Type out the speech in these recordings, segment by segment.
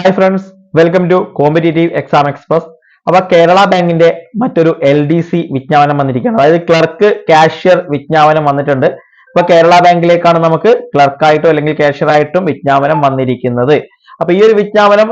Hi friends welcome to competitive exam express അപ്പൊ കേരള ബാങ്കിന്റെ മറ്റൊരു എൽ ഡി സി വിജ്ഞാപനം വന്നിരിക്കുകയാണ്. അതായത് ക്ലർക്ക് കാഷ്യർ വിജ്ഞാപനം വന്നിട്ടുണ്ട്. അപ്പൊ കേരള ബാങ്കിലേക്കാണ് നമുക്ക് ക്ലർക്കായിട്ടോ അല്ലെങ്കിൽ കാഷ്യർ ആയിട്ടും വിജ്ഞാപനം വന്നിരിക്കുന്നത്. അപ്പൊ ഈ ഒരു വിജ്ഞാപനം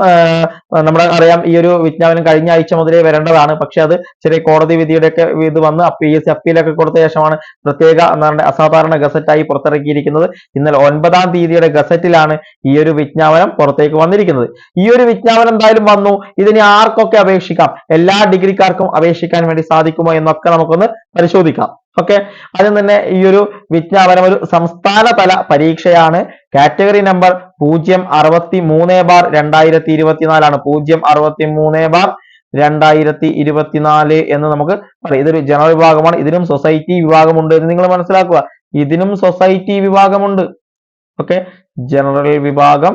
നമ്മുടെ അറിയാം ഈ ഒരു വിജ്ഞാപനം കഴിഞ്ഞ ആഴ്ച മുതലേ വരേണ്ടതാണ്. പക്ഷെ അത് ചെറിയ കോടതി വിധിയുടെ ഒക്കെ ഇത് വന്ന് പി എസ് സി അപ്പീലൊക്കെ കൊടുത്ത ശേഷമാണ് പ്രത്യേക എന്താണ് അസാധാരണ ഗസറ്റായി പുറത്തിറക്കിയിരിക്കുന്നത്. ഇന്നലെ ഒൻപതാം തീയതിയുടെ ഗസറ്റിലാണ് ഈ ഒരു വിജ്ഞാപനം പുറത്തേക്ക് വന്നിരിക്കുന്നത്. ഈ ഒരു വിജ്ഞാപനം എന്തായാലും വന്നു. ഇതിനെ ആർക്കൊക്കെ അപേക്ഷിക്കാം? എല്ലാ ഡിഗ്രിക്കാർക്കും അപേക്ഷിക്കാൻ വേണ്ടി സാധിക്കുമോ എന്നൊക്കെ നമുക്കൊന്ന് പരിശോധിക്കാം. ഓക്കെ? ആദ്യം തന്നെ ഈ ഒരു വിജ്ഞാപനം ഒരു സംസ്ഥാന തല പരീക്ഷയാണ്. കാറ്റഗറി നമ്പർ പൂജ്യം അറുപത്തി മൂന്ന് ബാർ രണ്ടായിരത്തി ഇരുപത്തിനാലാണ് പൂജ്യം അറുപത്തി മൂന്ന് ബാർ രണ്ടായിരത്തി ഇരുപത്തിനാല് എന്ന് നമുക്ക് പറയാം. ഇതൊരു ജനറൽ വിഭാഗമാണ്. ഇതിനും സൊസൈറ്റി വിഭാഗമുണ്ട് എന്ന് നിങ്ങൾ മനസ്സിലാക്കുക. ഇതിനും സൊസൈറ്റി വിഭാഗമുണ്ട്. ഓക്കെ ജനറൽ വിഭാഗം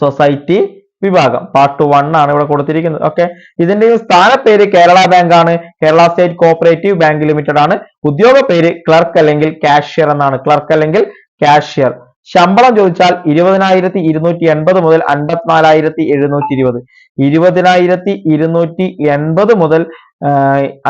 സൊസൈറ്റി വിഭാഗം. പാർട്ട് വൺ ആണ് ഇവിടെ കൊടുത്തിരിക്കുന്നത്. ഓക്കെ ഇതിന്റെ സ്ഥാനപ്പേര് കേരള ബാങ്ക് ആണ്. Kerala state cooperative bank limited ആണ്. ഉദ്യോഗ പേര് ക്ലർക്ക് അല്ലെങ്കിൽ കാഷ്യർ എന്നാണ്. ക്ലർക്ക് അല്ലെങ്കിൽ കാഷ്യർ ശമ്പളം ചോദിച്ചാൽ ഇരുപതിനായിരത്തി ഇരുന്നൂറ്റി എൺപത് മുതൽ അൻപത്തിനാലായിരത്തി എഴുന്നൂറ്റി ഇരുപത് ഇരുപതിനായിരത്തി ഇരുന്നൂറ്റി എൺപത് മുതൽ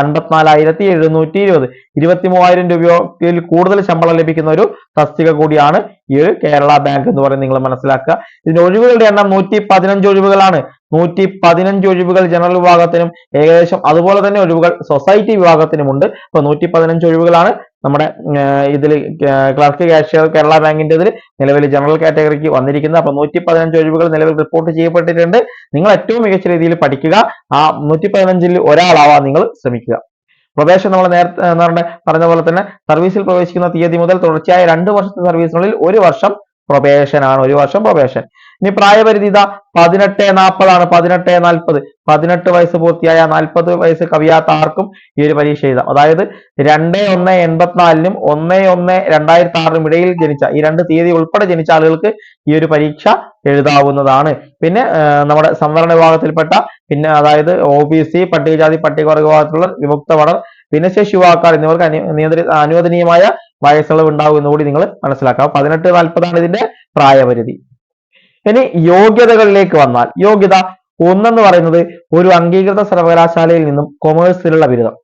അൻപത്തിനാലായിരത്തി എഴുന്നൂറ്റി ഇരുപത് ഇരുപത്തി മൂവായിരം രൂപയിൽ കൂടുതൽ ശമ്പളം ലഭിക്കുന്ന ഒരു തസ്തിക കൂടിയാണ് ഈ ഒരു കേരള ബാങ്ക് എന്ന് പറയുന്നത് നിങ്ങൾ മനസ്സിലാക്കുക. ഇതിന്റെ ഒഴിവുകളുടെ എണ്ണം നൂറ്റി പതിനഞ്ച് ഒഴിവുകളാണ്. നൂറ്റി പതിനഞ്ച് ഒഴിവുകൾ ജനറൽ വിഭാഗത്തിനും ഏകദേശം അതുപോലെ തന്നെ ഒഴിവുകൾ സൊസൈറ്റി വിഭാഗത്തിനുമുണ്ട്. അപ്പൊ നൂറ്റി പതിനഞ്ച് ഒഴിവുകളാണ് നമ്മുടെ ഇതിൽ ക്ലർക്ക് കാഷ്യർ കേരള ബാങ്കിന്റെ ഇതിൽ നിലവിൽ ജനറൽ കാറ്റഗറിക്ക് വന്നിരിക്കുന്ന. അപ്പൊ നൂറ്റി പതിനഞ്ച് ഒഴിവുകൾ നിലവിൽ റിപ്പോർട്ട് ചെയ്യപ്പെട്ടിട്ടുണ്ട്. നിങ്ങൾ ഏറ്റവും മികച്ച രീതിയിൽ പഠിക്കുക. ആ നൂറ്റി പതിനഞ്ചിൽ ഒരാളാവാൻ നിങ്ങൾ ശ്രമിക്കുക. പ്രവേശനം നമ്മൾ നേരത്തെ പറഞ്ഞ പോലെ തന്നെ സർവീസിൽ പ്രവേശിക്കുന്ന തീയതി മുതൽ തുടർച്ചയായ രണ്ട് വർഷത്തെ സർവീസിനുള്ളിൽ ഒരു വർഷം പ്രൊബേഷൻ ആണ്. ഒരു വർഷം പ്രൊബേഷൻ ഇനി പ്രായപരിധി ഇതാ പതിനെട്ട് നാൽപ്പതാണ് പതിനെട്ട് നാൽപ്പത് പതിനെട്ട് വയസ്സ് പൂർത്തിയായ നാൽപ്പത് വയസ്സ് കവിയാത്ത ആർക്കും ഈ ഒരു പരീക്ഷ എഴുതാം. അതായത് രണ്ട് ഒന്ന് എൺപത്തിനാലിനും ഒന്ന് ഒന്ന് രണ്ടായിരത്തി ആറിനും ഇടയിൽ ജനിച്ച ഈ രണ്ട് തീയതി ഉൾപ്പെടെ ജനിച്ച ആളുകൾക്ക് ഈ ഒരു പരീക്ഷ എഴുതാവുന്നതാണ്. പിന്നെ നമ്മുടെ സംവരണ വിഭാഗത്തിൽപ്പെട്ട പിന്നെ അതായത് ഒ ബി സി പട്ടികജാതി പട്ടികവർഗ വിഭാഗത്തിലുള്ള വിമുക്ത പഠനം ഭിന്നശേഷി യുവാക്കാർ എന്നിവർക്ക് നിയന്ത്രി അനുവദനീയമായ വയസ്സുകളവ് ഉണ്ടാവും എന്നുകൂടി നിങ്ങൾ മനസ്സിലാക്കാം പതിനെട്ട് നാൽപ്പതാണ് ഇതിന്റെ പ്രായപരിധി. ഇനി യോഗ്യതകളിലേക്ക് വന്നാൽ യോഗ്യത ഒന്നെന്ന് പറയുന്നത് ഒരു അംഗീകൃത സർവകലാശാലയിൽ നിന്നും കൊമേഴ്സിലുള്ള ബിരുദം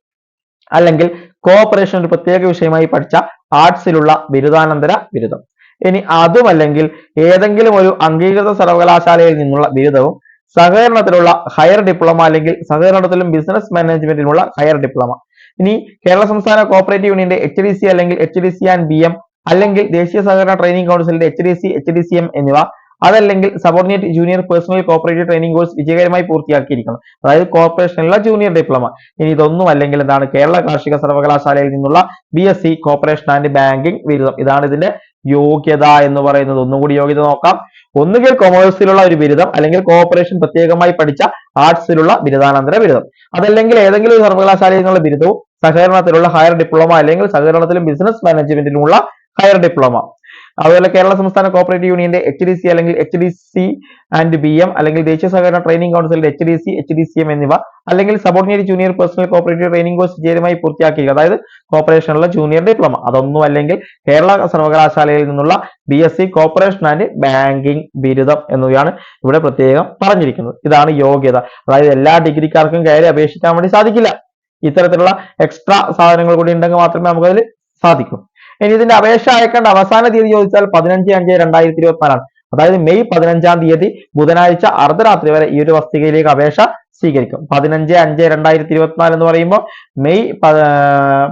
അല്ലെങ്കിൽ കോഓപ്പറേഷൻ ഒരു പ്രത്യേക വിഷയമായി പഠിച്ച ആർട്സിലുള്ള ബിരുദാനന്തര ബിരുദം. ഇനി അതുമല്ലെങ്കിൽ ഏതെങ്കിലും ഒരു അംഗീകൃത സർവകലാശാലയിൽ നിന്നുള്ള ബിരുദവും സഹകരണത്തിലുള്ള ഹയർ ഡിപ്ലോമ അല്ലെങ്കിൽ സഹകരണത്തിലും ബിസിനസ് മാനേജ്മെന്റിലുള്ള ഹയർ ഡിപ്ലോമ ഇനി കേരള സംസ്ഥാന കോപ്പറേറ്റീവ് യൂണിയന്റെ എച്ച് ഡി സി അല്ലെങ്കിൽ H D C and B M അല്ലെങ്കിൽ ദേശീയ സഹകരണ ട്രെയിനിങ് കൗൺസിലിന്റെ H D C H D C M എന്നിവ അതല്ലെങ്കിൽ subordinate junior personnel cooperative training course വിജയകരമായി പൂർത്തിയാക്കിയിരിക്കണം. അതായത് കോർപ്പറേഷനിലുള്ള ജൂനിയർ ഡിപ്ലോമ ഇനി ഇതൊന്നും അല്ലെങ്കിൽ എന്താണ് കേരള കാർഷിക സർവകലാശാലയിൽ നിന്നുള്ള B S C corporation and banking ബിരുദം. ഇതാണ് ഇതിന്റെ യോഗ്യത എന്ന് പറയുന്നത്. ഒന്നുകൂടി യോഗ്യത നോക്കാം. ഒന്നുകിൽ കൊമേഴ്സിലുള്ള ഒരു ബിരുദം അല്ലെങ്കിൽ കോഓപ്പറേഷൻ പ്രത്യേകമായി പഠിച്ച ആർട്സിലുള്ള ബിരുദാനന്തര ബിരുദം. അതല്ലെങ്കിൽ ഏതെങ്കിലും ഒരു സർവകലാശാലയിൽ നിന്നുള്ള ബിരുദവും സഹകരണത്തിലുള്ള ഹയർ ഡിപ്ലോമ അല്ലെങ്കിൽ സഹകരണത്തിലും ബിസിനസ് മാനേജ്മെന്റിലുമുള്ള ഹയർ ഡിപ്ലോമ അതുപോലെ കേരള സംസ്ഥാന കോപ്പറേറ്റീവ് യൂണിയന്റെ എച്ച് ഡി സി അല്ലെങ്കിൽ H D C and B M അല്ലെങ്കിൽ ദേശീയ സഹകരണ ട്രെയിനിങ് കൗൺസിലിന്റെ H D C H D C M എന്നിവ അല്ലെങ്കിൽ subordinate junior personnel cooperative training course വിജയമായി പൂർത്തിയാക്കിയത് അതായത് കോപ്പറേഷനുള്ള ജൂനിയർ ഡിപ്ലോമ അതൊന്നും അല്ലെങ്കിൽ കേരള സർവകലാശാലയിൽ നിന്നുള്ള B S C cooperation and banking ബിരുദം എന്നിവയാണ് ഇവിടെ പ്രത്യേകം പറഞ്ഞിരിക്കുന്നത്. ഇതാണ് യോഗ്യത. അതായത് എല്ലാ ഡിഗ്രിക്കാർക്കും കയറി അപേക്ഷിക്കാൻ വേണ്ടി സാധിക്കില്ല. ഇത്തരത്തിലുള്ള എക്സ്ട്രാ സാധനങ്ങൾ കൂടി ഉണ്ടെങ്കിൽ മാത്രമേ നമുക്കതിൽ സാധിക്കൂ. ഇനി ഇതിന്റെ അപേക്ഷ അയക്കേണ്ട അവസാന തീയതി ചോദിച്ചാൽ പതിനഞ്ച് അഞ്ച് രണ്ടായിരത്തി ഇരുപത്തിനാലാണ്. അതായത് മെയ് പതിനഞ്ചാം തീയതി ബുധനാഴ്ച അർദ്ധരാത്രി വരെ ഈ ഒരു വസ്തികയിലേക്ക് അപേക്ഷ സ്വീകരിക്കും. പതിനഞ്ച് അഞ്ച് രണ്ടായിരത്തി ഇരുപത്തിനാല് എന്ന് പറയുമ്പോൾ മെയ്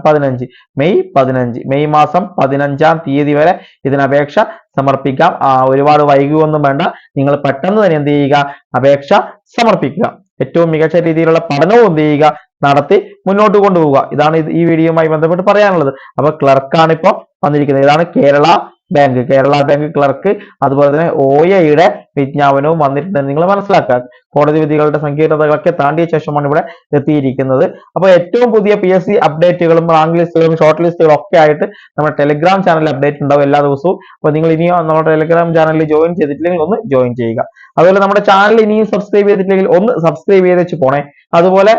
പതിനഞ്ച്. മെയ് പതിനഞ്ച്. മെയ് മാസം പതിനഞ്ചാം തീയതി വരെ ഇതിനപേക്ഷ സമർപ്പിക്കാം. ഒരുപാട് വൈകുകയൊന്നും വേണ്ട. നിങ്ങൾ പെട്ടെന്ന് തന്നെ എന്ത് ചെയ്യുക? അപേക്ഷ സമർപ്പിക്കുക. ഏറ്റവും മികച്ച രീതിയിലുള്ള പഠനവും എന്ത് ചെയ്യുക? നടത്തി മുന്നോട്ട് കൊണ്ടുപോവുക. ഇതാണ് ഈ വീഡിയോയുമായി ബന്ധപ്പെട്ട് പറയാനുള്ളത്. അപ്പൊ ക്ലർക്കാണ് ഇപ്പൊ വന്നിരിക്കുന്നത്. ഇതാണ് Kerala bank Kerala bank clerk അതുപോലെ തന്നെ ഒ എയുടെ വിജ്ഞാപനവും വന്നിട്ടുണ്ടെന്ന് നിങ്ങൾ മനസ്സിലാക്കുക കോടതി വിധികളുടെ സങ്കീർണതകളൊക്കെ താണ്ടിയ ശേഷമാണ് ഇവിടെ എത്തിയിരിക്കുന്നത്. അപ്പോൾ ഏറ്റവും പുതിയ പി എസ് സി അപ്ഡേറ്റുകളും റാങ്ക് ലിസ്റ്റുകളും ഷോർട്ട് ലിസ്റ്റുകളും ഒക്കെ ആയിട്ട് നമ്മുടെ ടെലിഗ്രാം ചാനൽ അപ്ഡേറ്റ് ഉണ്ടാവും എല്ലാ ദിവസവും. അപ്പോൾ നിങ്ങൾ ഇനിയും നമ്മുടെ ടെലിഗ്രാം ചാനലിൽ ജോയിൻ ചെയ്തിട്ടില്ലെങ്കിൽ ഒന്ന് ജോയിൻ ചെയ്യുക. അതുപോലെ നമ്മുടെ ചാനൽ ഇനിയും സബ്സ്ക്രൈബ് ചെയ്തിട്ടില്ലെങ്കിൽ ഒന്ന് സബ്സ്ക്രൈബ് ചെയ്ത് വെച്ച് പോണേ. അതുപോലെ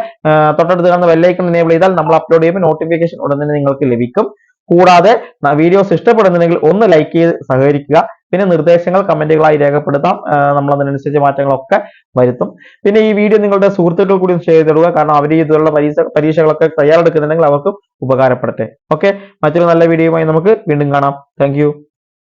തൊട്ടടുത്ത് കാണുന്ന വെല്ലൈക്കൺ എനേബിൾ ചെയ്താൽ നമ്മൾ അപ്ലോഡ് ചെയ്യുമ്പോൾ നോട്ടിഫിക്കേഷൻ ഉടൻ തന്നെ നിങ്ങൾക്ക് ലഭിക്കും. കൂടാതെ വീഡിയോസ് ഇഷ്ടപ്പെടുന്നുണ്ടെങ്കിൽ ഒന്ന് ലൈക്ക് ചെയ്ത് സഹകരിക്കുക. പിന്നെ നിർദ്ദേശങ്ങൾ കമന്റുകളായി രേഖപ്പെടുത്താം. നമ്മൾ അതിനനുസരിച്ച് മാറ്റങ്ങളൊക്കെ വരുത്തും. പിന്നെ ഈ വീഡിയോ നിങ്ങളുടെ സുഹൃത്തുക്കൾ കൂടി ഷെയർ ചെയ്തിടുക കാരണം അവർ ഇതുള്ള പരീക്ഷ പരീക്ഷകളൊക്കെ തയ്യാറെടുക്കുന്നുണ്ടെങ്കിൽ അവർക്ക് ഉപകാരപ്പെടട്ടെ. ഓക്കെ മറ്റൊരു നല്ല വീഡിയോയുമായി നമുക്ക് വീണ്ടും കാണാം. താങ്ക്